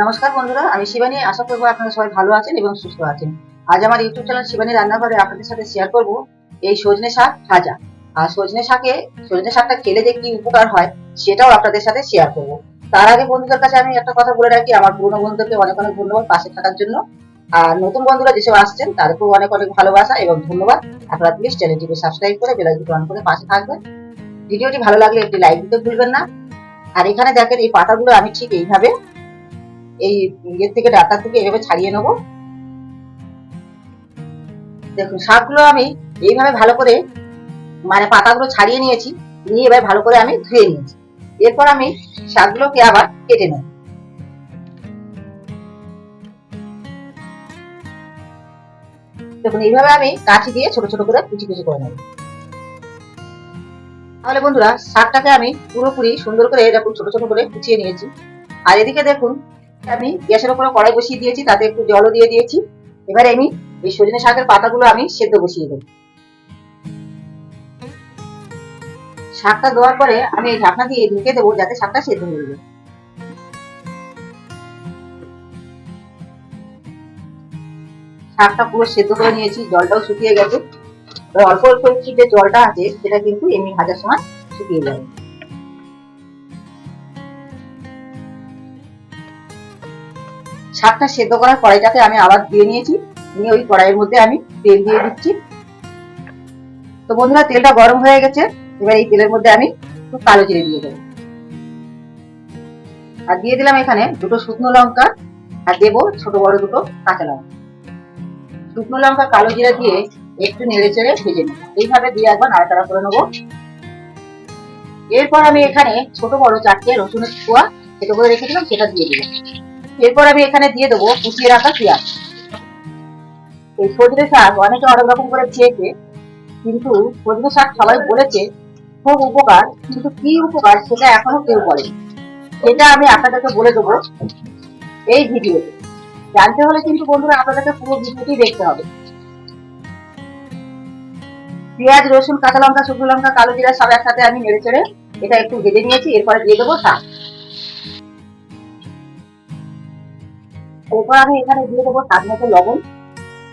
নমস্কার বন্ধুরা, আমি শিবানী। আশা করব আপনারা সবাই ভালো আছেন এবং সুস্থ আছেন। আজ আমার ইউটিউব চ্যানেল শিবানী রান্নাঘরে আপনাদের সাথে শেয়ার করব এই সজনে শাক ভাজা। আর সজনে শাকে, সজনে শাকটা খেলে যে কি উপকার হয়, সেটাও আপনাদের সাথে শেয়ার করব। তার আগে বন্ধুদের কাছে আমি একটা কথা বলে রাখি, আমার পুরনো বন্ধুদেরকে অনেক অনেক ধন্যবাদ পাশে থাকার জন্য। আর নতুন বন্ধুরা যেসব আসছেন, তাদেরকেও অনেক অনেক ভালোবাসা এবং ধন্যবাদ। আপনারা প্লিজ চ্যানেলটিকে সাবস্ক্রাইব করে বেলাইকনটি অন করে পাশে থাকবেন। ভিডিওটি ভালো লাগলে একটি লাইক দিতে ভুলবেন না। আর এখানে দেখেন এই পাতাগুলো আমি ঠিক এইভাবে এই ইয়ের থেকে, ডাটা থেকে এভাবে ছাড়িয়ে নেব। দেখুন, শাকগুলো আমি এইভাবে ভালো করে মানে পাতাগুলো ছাড়িয়ে নিয়েছি, নিয়ে এবার ভালো করে আমি ধুয়ে নিয়েছি। এরপর আমি শাকগুলোকে আবার কেটে নেব। দেখুন, এইভাবে আমি কাঠি দিয়ে ছোট ছোট করে কুচি কুচি করে নেব। তাহলে বন্ধুরা, শাকটাকে আমি পুরোপুরি সুন্দর করে এরকম ছোট ছোট করে কুচিয়ে নিয়েছি। আর এদিকে দেখুন আমি গ্যাসের উপরে কড়াই বসিয়ে দিয়েছি, তাতে একটু জলও দিয়ে দিয়েছি। এবারে আমি এই সজনে শাকের পাতাগুলো আমি সেদ্ধ বসিয়ে দেবো। শাকটা দেওয়ার পরে আমি এই ঢাকনা দিয়ে ঢেকে দেবো, যাতে শাকটা সেদ্ধ হয়ে যায়। শাকটা পুরো সেদ্ধ করে নিয়েছি, জলটাও শুকিয়ে গেছে। অল্প অল্প একটু যে জলটা আছে, সেটা কিন্তু এমনি ভাজার সময় শুকিয়ে যাবে। শাকটা সেদ্ধ করার কড়াইটাকে আমি আবার দিয়ে নিয়েছি। নিয়ে ওই কড়াইয়ের মধ্যে আমি তেল দিয়ে দিচ্ছি। তো বন্ধুরা, তেলটা গরম হয়ে গেছে। এবার এই তেলের মধ্যে আমি একটু কালো জিরে দিয়ে দেবো। আর দিয়ে দিলাম এখানে দুটো শুকনো লঙ্কা, আর দেবো ছোট বড় দুটো কাঁচা লঙ্কা। শুকনো লঙ্কা, কালো জিরা দিয়ে একটু নেড়ে চেড়ে ভেজে নেব এইভাবে দিয়ে একবার নাড়াচাড়া করে নেব। এরপর আমি এখানে ছোট বড় চারটে রসুনের ছোয়া সেটা করে রেখেছিলাম সেটা দিয়ে দিলাম। এরপর আমি এখানে দিয়ে দেবো কুচিয়ে রাখা পেঁয়াজ। এই সজনে শাক অনেকে অনেক রকম করে খেয়েছে, কিন্তু সজনে শাক সবাই বলেছে খুব উপকার, কিন্তু কি উপকার সেটা এখনও কেউ বলেনি। সেটা আমি আপনাদেরকে বলে দেবো এই ভিডিওতে। জানতে হলে কিন্তু বন্ধুরা আপনাদেরকে পুরো ভিডিওটি দেখতে হবে। পেঁয়াজ, রসুন, কাঁচা লঙ্কা, শুকনো লঙ্কা, কালো জিরা সব একসাথে আমি নেড়ে চেড়ে এটা একটু ভেজে নিয়েছি, এরপরে দিয়ে দেবো শাক। এরপর আমি এখানে দিয়ে দেবো স্বাদ মতো লবণ।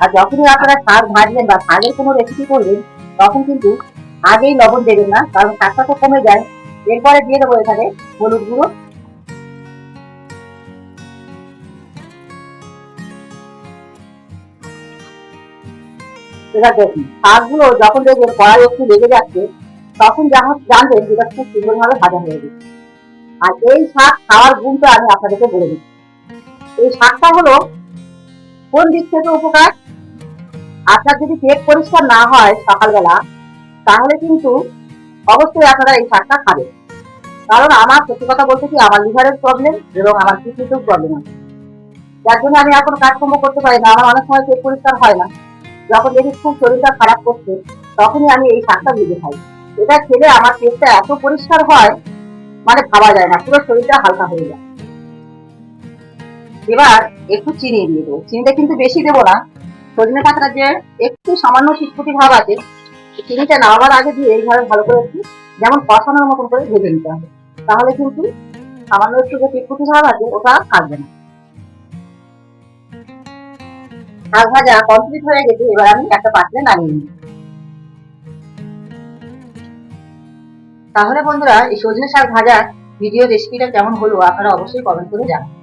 আর যখনই আপনারা শাক ভাজবেন বা শাকের কোনো রেসিপি করবেন, তখন কিন্তু আগেই লবণ দেবেন না, কারণ শাকটা তো কমে যায়। এরপরে দিয়ে দেবো এখানে হলুদ গুঁড়ো। এবার দেখুন, শাকগুলো যখন দেখবেন কড়াই একটু লেগে যাচ্ছে, তখন যখন জানবেন যেটা খুব সুন্দরভাবে ভাজা হয়ে গেছে। আর এই শাক খাওয়ার গুণটা আমি আপনাদেরকে বলে দিচ্ছি। এই শাকটা হলো কোন দিক থেকে উপকার? আপনার যদি পেট পরিষ্কার না হয় সকালবেলা, তাহলে কিন্তু অবশ্যই আপনারা এই শাকটা খাবেন। কারণ আমার সত্যি কথা বলতে কি, আমার লিভারের প্রবলেম এবং আমার কিডনিতেও প্রবলেম আছে। যার জন্য আমি এখন কাজকর্ম করতে পারি না, আমার অনেক সময় পেট পরিষ্কার হয় না। যখন দেখি খুব শরীরটা খারাপ করছে, তখনই আমি এই শাকটা ভেজে খাই। এটা খেলে আমার পেটটা এত পরিষ্কার হয় মানে ভাবা যায় না, পুরো শরীরটা হালকা হয়ে যায়। এবার একটু চিনি দিয়ে দেবো। চিনিটা কিন্তু বেশি দেবো না। সজনে পাতাটা যে একটু সামান্য চিটকুটি ভাব আছে চিনিটা নামাবার আগে দিয়ে এইভাবে ভালো করে একটু যেমন কষানোর মতন করে ভেজে নিতে হবে। তাহলে কিন্তু সামান্য একটু যে চিটকুটি ভাব আছে, ওটা থাকবে না। শাক ভাজা কমপ্লিট হয়ে গেছে, এবার আমি একটা পাত্রে নামিয়ে নিই। তাহলে বন্ধুরা, এই সজনে শাক ভাজার ভিডিও রেসিপিটা কেমন হলো, আপনারা অবশ্যই কমেন্ট করে জানান